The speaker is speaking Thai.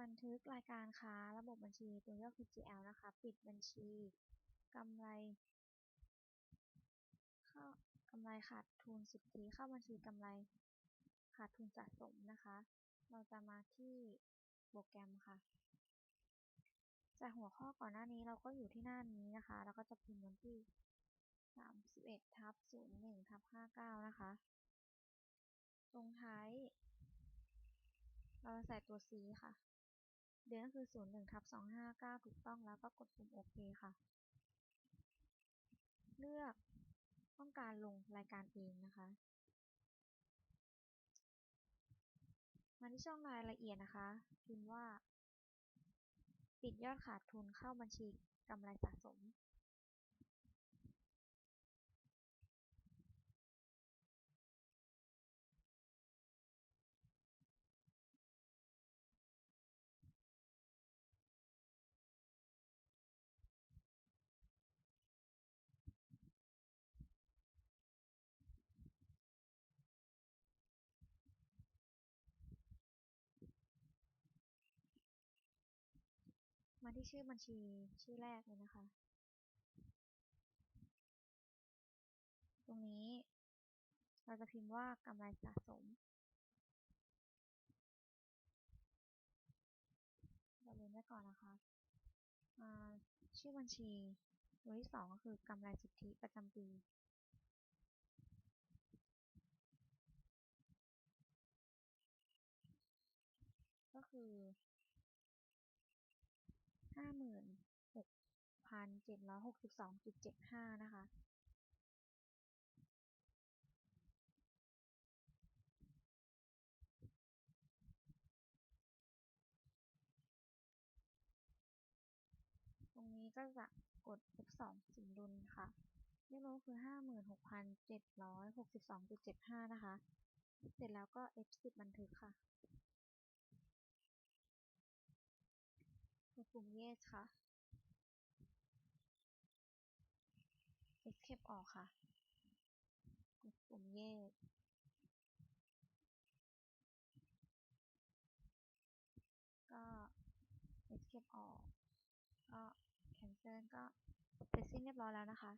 บันทึกรายการค้า ระบบบัญชี ตัวย่อ PGL นะคะ ปิดบัญชีกำไรเข้ากำไรขาดทุนสุทธิเข้าบัญชีกำไรขาดทุนสะสมนะคะ เราจะมาที่โปรแกรมค่ะ จากหัวข้อก่อนหน้านี้เราก็อยู่ที่หน้านี้นะคะ แล้วก็จะพิมพ์วันที่ 31ทับ01ทับ59 นะคะ ตรงท้าย เราจะใส่ตัว C ค่ะ เดือนก็คือ01ทับ259ถูกต้องแล้วก็กดปุ่มโอเคค่ะ เลือกต้องการลงรายการเองนะคะ มาที่ช่องรายละเอียดนะคะ พิมพ์ว่า ปิดยอดขาดทุนเข้าบัญชีกำไรสะสม ที่ชื่อบัญชีชื่อแรกเลยนะคะ ตรงนี้เราจะพิมพ์ว่ากำไรสะสมเราเว้นไว้ก่อนนะคะ ชื่อบัญชีตัวที่สองก็คือกำไรสุทธิประจำปีก็คือ 1,762.75 นะคะ ตรงนี้ก็จะกดลบ2สมดุลค่ะเดขลบคือ 56,762.75 นะคะ เสร็จแล้วก็ F10 บันทึกค่ะกดปุ่ม Yes ค่ะ Escape ออกค่ะ กดปุ่มแยก ก็ Escape ออก ก็ Cancel ก็เสร็จสิ้นเรียบร้อยแล้วนะคะ